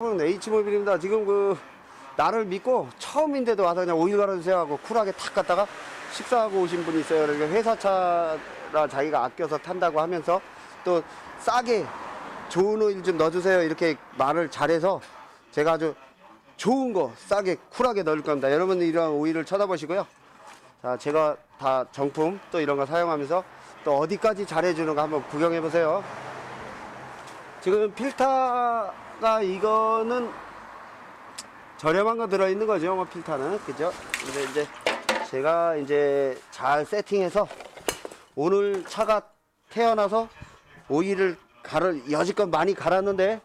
여러분 H모빌입니다. 지금 그 나를 믿고 처음인데도 와서 그냥 오일 갈아주세요 하고 쿨하게 탁 갔다가 식사하고 오신 분이 있어요. 그러니까 회사 차라 자기가 아껴서 탄다고 하면서 또 싸게 좋은 오일 좀 넣어주세요 이렇게 말을 잘해서 제가 아주 좋은 거 싸게 쿨하게 넣을 겁니다. 여러분 이런 오일을 쳐다보시고요. 자, 제가 다 정품 또 이런 거 사용하면서 또 어디까지 잘해주는 거 한번 구경해 보세요. 지금 필터가 이거는 저렴한 거 들어있는 거죠, 뭐 필터는 그죠? 근데 이제 제가 이제 잘 세팅해서 오늘 차가 태어나서 오일을 갈아 여지껏 많이 갈았는데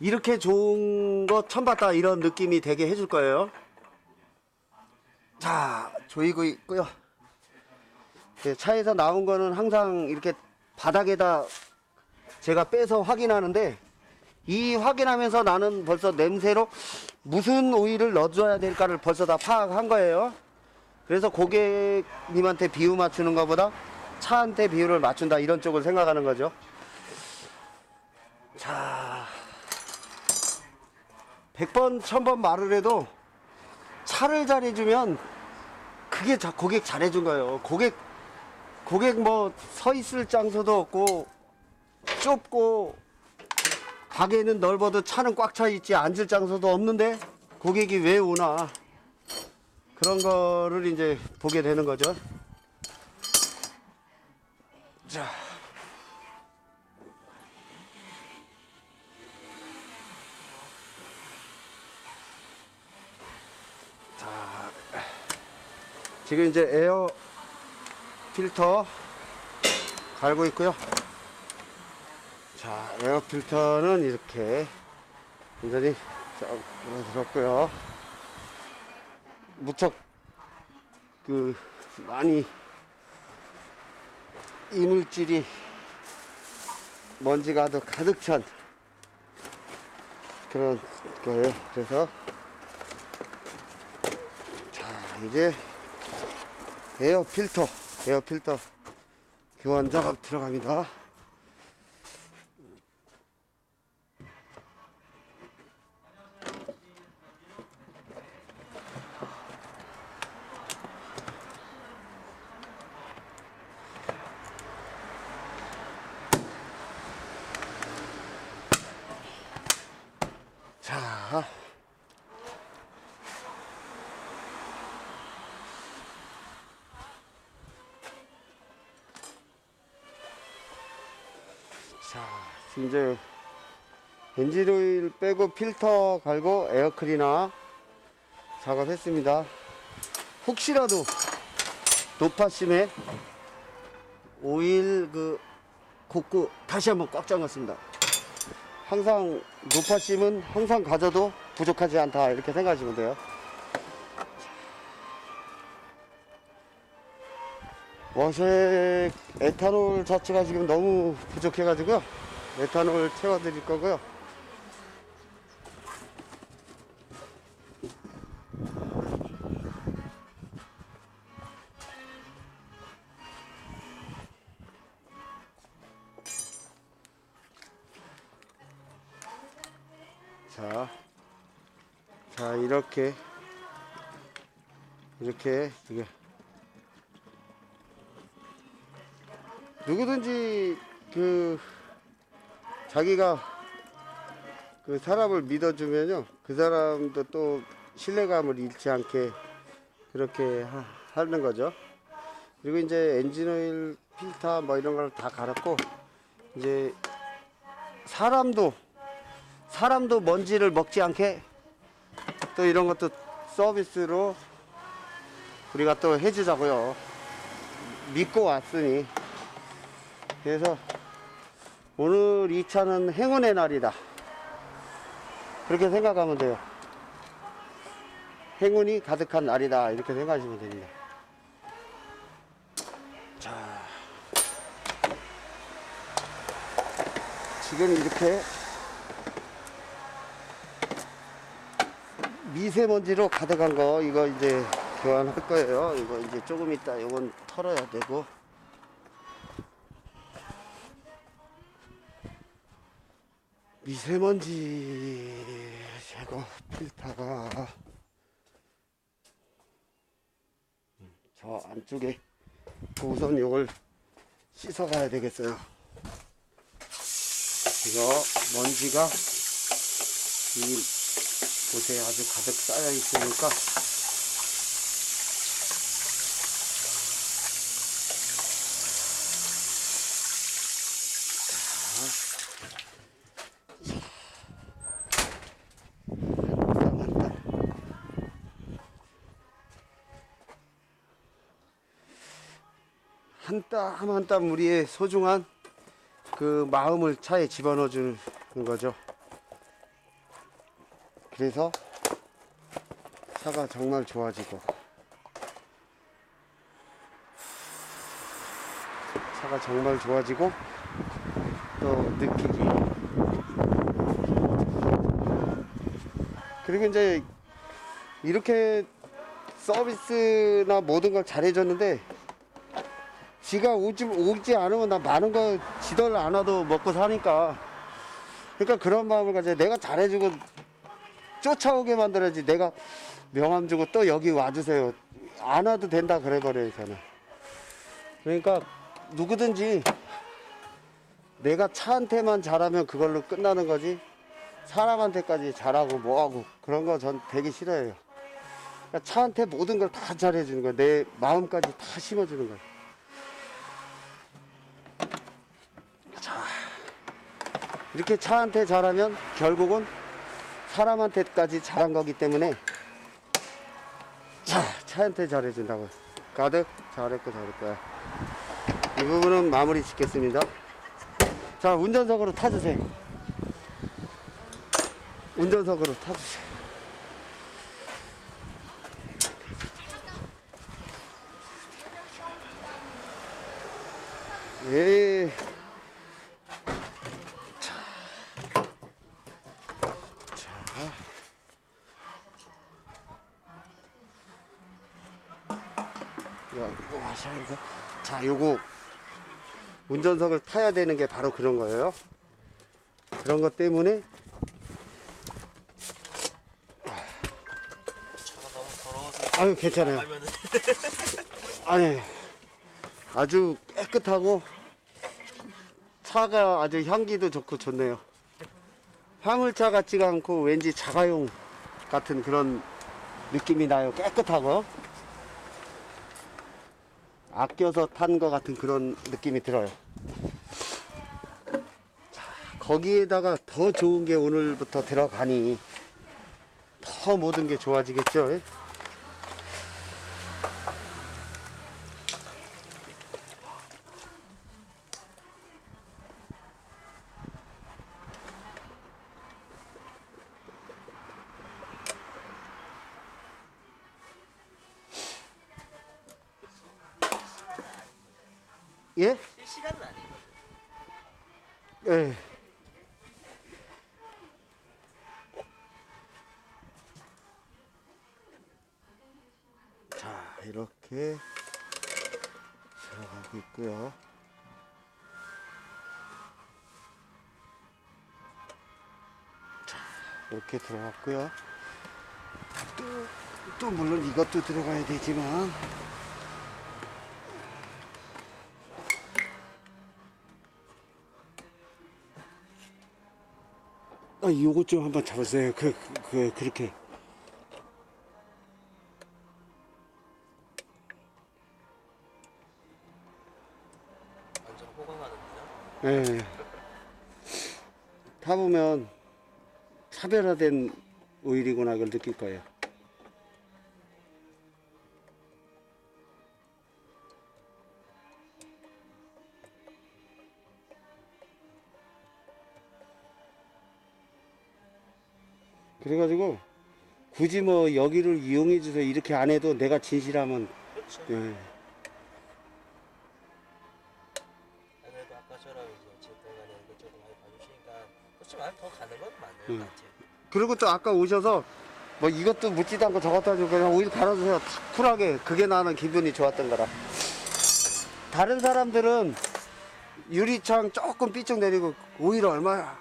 이렇게 좋은 거 처음 봤다 이런 느낌이 되게 해줄 거예요. 자, 조이고 있고요. 네, 차에서 나온 거는 항상 이렇게 바닥에다 제가 빼서 확인하는데 이 확인하면서 나는 벌써 냄새로 무슨 오일을 넣어줘야 될까를 벌써 다 파악한 거예요. 그래서 고객님한테 비유 맞추는 것보다 차한테 비유를 맞춘다 이런 쪽을 생각하는 거죠. 자, 100번, 1000번 말을 해도 차를 잘해주면 그게 자- 고객 잘해준 거예요. 고객, 고객 뭐 서 있을 장소도 없고 좁고 가게는 넓어도 차는 꽉 차 있지 앉을 장소도 없는데 고객이 왜 오나 그런 거를 이제 보게 되는 거죠. 자. 자. 지금 이제 에어 필터 갈고 있고요. 자, 에어 필터는 이렇게 완전히 쭉 들었고요. 무척 그 많이 이물질이 먼지가 아주 가득 찬 그런 거예요. 그래서 자, 이제 에어 필터, 에어 필터 교환 작업 들어갑니다. 자, 이제 엔진 오일 빼고 필터 갈고 에어클리너 작업했습니다. 혹시라도 노파심에 오일 그 곱구 다시 한번 꽉 잠갔습니다. 항상 노파심은 항상 가져도 부족하지 않다 이렇게 생각하시면 돼요. 워색 에탄올 자체가 지금 너무 부족해가지고요. 에탄올 채워드릴 거고요. 자, 자 이렇게 이렇게 이게 누구든지 그 자기가 그 사람을 믿어주면요. 그 사람도 또 신뢰감을 잃지 않게 그렇게 하, 하는 거죠. 그리고 이제 엔진오일 필터 뭐 이런 걸 다 갈았고 이제 사람도 사람도 먼지를 먹지 않게 또 이런 것도 서비스로 우리가 또 해주자고요. 믿고 왔으니 그래서 오늘 이 차는 행운의 날이다. 그렇게 생각하면 돼요. 행운이 가득한 날이다. 이렇게 생각하시면 됩니다. 자. 지금 이렇게 미세먼지로 가득한 거, 이거 이제 교환할 거예요. 이거 이제 조금 있다. 이건 털어야 되고. 미세먼지 필터가 저 안쪽에 이걸 씻어가야 되겠어요. 이거 먼지가 이 곳에 아주 가득 쌓여 있으니까 한 땀 한 땀 우리의 소중한 그 마음을 차에 집어넣어 주는 거죠. 그래서 차가 정말 좋아지고 차가 정말 좋아지고 또 느끼기 그리고 이제 이렇게 서비스나 모든 걸 잘해줬는데 지가 오지, 오지 않으면 나 많은 거 지들 안 와도 먹고 사니까. 그러니까 그런 마음을 가져 내가 잘해주고 쫓아오게 만들어야지. 내가 명함 주고 또 여기 와주세요. 안 와도 된다 그래버려요 저는. 그러니까 누구든지 내가 차한테만 잘하면 그걸로 끝나는 거지. 사람한테까지 잘하고 뭐하고 그런 거 전 되게 싫어해요. 그러니까 차한테 모든 걸 다 잘해주는 거야 내 마음까지 다 심어주는 거야 이렇게 차한테 잘하면 결국은 사람한테까지 잘한 거기 때문에 자 차한테 잘해준다고. 가득 잘했고 잘했고요 이 부분은 마무리 짓겠습니다. 자 운전석으로 타주세요. 운전석으로 타주세요. 예. 야, 이거 마셔야 돼. 자, 요거 운전석을 타야 되는 게 바로 그런 거예요. 그런 것 때문에 아유 괜찮아요. 아니 아주 깨끗하고 차가 아주 향기도 좋고 좋네요. 화물차 같지가 않고 왠지 자가용 같은 그런 느낌이 나요. 깨끗하고 아껴서 탄 것 같은 그런 느낌이 들어요. 자, 거기에다가 더 좋은 게 오늘부터 들어가니 더 모든 게 좋아지겠죠. 예? 예? 실시간은 아니고 예. 자, 이렇게 들어가고 있고요. 자, 이렇게 들어갔고요. 또, 또 물론 이것도 들어가야 되지만 아, 요것 좀 한번 잡으세요. 그, 그, 그 그렇게. 완전 호강하는데요. 예. 타보면 차별화된 오일이구나 그걸 느낄 거예요. 그래가지고 굳이 뭐 여기를 이용해 주세요 이렇게 안 해도 내가 진실하면 그렇죠. 예. 아무래도 아까처럼 이제 질동간에 이것저것 많이 봐주시니까 그렇지만 더 가는 건 맞는 음. 것 같아요. 그리고 또 아까 오셔서 뭐 이것도 묻지도 않고 저것도 하고 그냥 오일 갈아주세요. 탁 쿨하게. 그게 나는 기분이 좋았던 거라. 다른 사람들은 유리창 조금 삐쭉 내리고 오일 얼마야?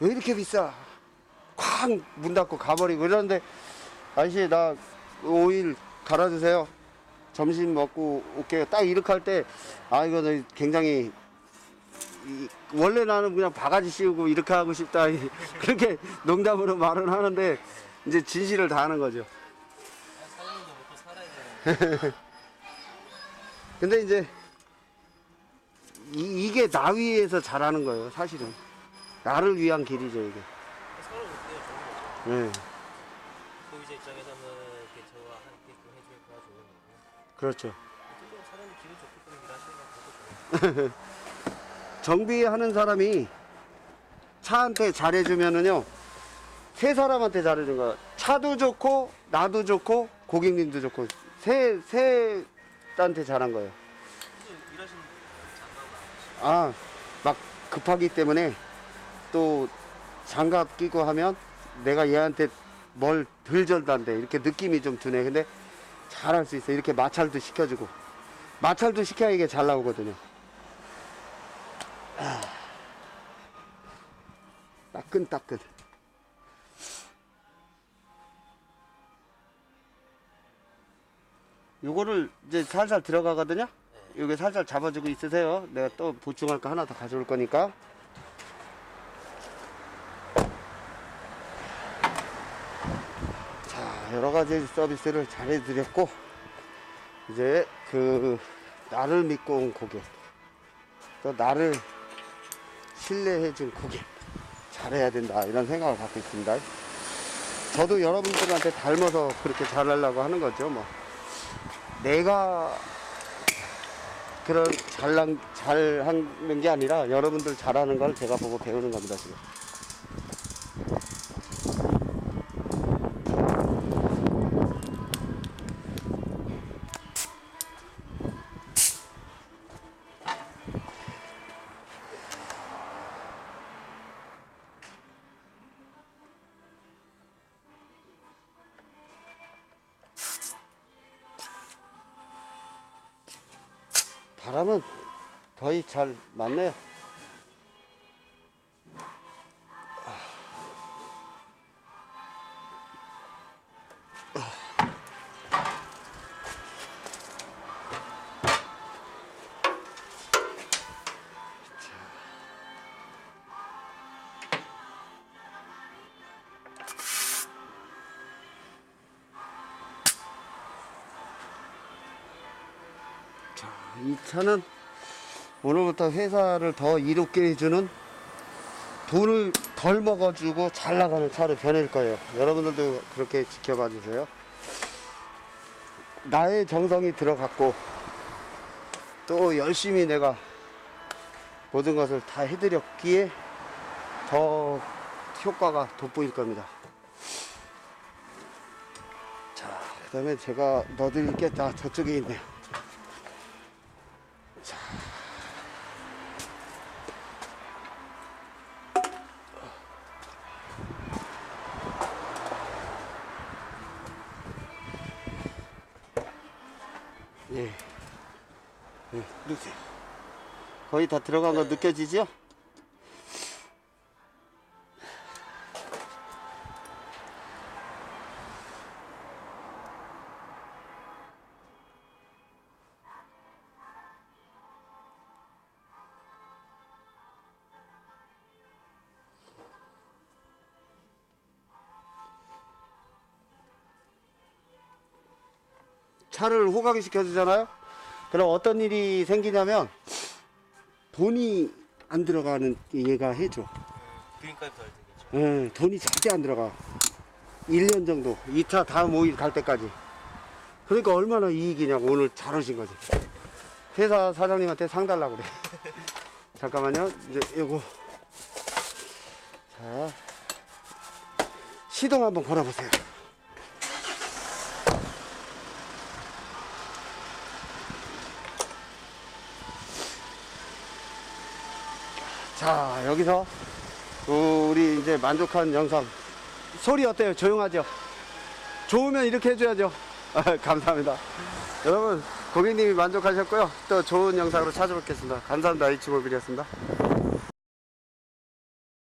왜 이렇게 비싸? 콱딱문 닫고 가버리고 이러는데 아저씨 나 오일 갈아주세요. 점심 먹고 올게요. 딱 이렇게 할 때 아 이거 굉장히 이- 원래 나는 그냥 바가지 씌우고 이렇게 하고 싶다 그렇게 농담으로 말은 하는데 이제 진실을 다 하는 거죠. 근데 이제 이, 게 나 위에서 잘하는 거예요, 사실은. 나를 위한 길이죠, 이게. 네, 소비자 입장에서는 이렇게 저와 함께끔 해주니까 좋은 거고. 그렇죠. 어쨌든 사장님 기분 좋게끔 일하시는 건 그것도 좋아요. 정비하는 사람이 차한테 잘해주면은요, 세 사람한테 잘해준 거야. 차도 좋고, 나도 좋고, 고객님도 좋고, 세, 세 한테 잘한 거예요. 일하시는. 아, 막 급하기 때문에 또 장갑 끼고 하면 내가 얘한테 뭘덜 절단데 이렇게 느낌이 좀 드네. 근데 잘할 수 있어. 이렇게 마찰도 시켜주고. 마찰도 시켜야 이게 잘 나오거든요. 아. 따끈따끈. 요거를 이제 살살 들어가거든요. 여기 살살 잡아주고 있으세요. 내가 또 보충할 거 하나 더 가져올 거니까. 자, 여러 가지 서비스를 잘 해드렸고, 이제 그, 나를 믿고 온 고객, 또 나를 신뢰해준 고객, 잘해야 된다. 이런 생각을 갖고 있습니다. 저도 여러분들한테 닮아서 그렇게 잘하려고 하는 거죠, 뭐. 내가 그런 잘난 잘하는 게 아니라 여러분들 잘하는 걸 제가 보고 배우는 겁니다 지금. 바람은 거의 잘 맞네요. 이 차는 오늘부터 회사를 더 이롭게 해주는 돈을 덜 먹어주고 잘 나가는 차로 변할 거예요. 여러분들도 그렇게 지켜봐 주세요. 나의 정성이 들어갔고 또 열심히 내가 모든 것을 다 해드렸기에 더 효과가 돋보일 겁니다. 자, 그 다음에 제가 넣어드릴 게 다 저쪽에 있네요. 예. 예, 넣으세요. 거의 다 들어간 거 느껴지죠? 차를 호강시켜 주잖아요. 그럼 어떤 일이 생기냐면 돈이 안 들어가는 얘가 해줘. 비행값이 덜 들겠죠. 예, 돈이 절대 안 들어가. 1년 정도. 2차 다음 오일 갈 때까지. 그러니까 얼마나 이익이냐고 오늘 잘 오신 거지. 회사 사장님한테 상 달라고 그래. 잠깐만요. 이제 요거. 자. 시동 한번 걸어보세요. 자, 여기서 우리 이제 만족한 영상. 소리 어때요? 조용하죠? 좋으면 이렇게 해줘야죠. 아, 감사합니다. 여러분, 고객님이 만족하셨고요. 또 좋은 영상으로 찾아뵙겠습니다. 감사합니다. H모빌이었습니다.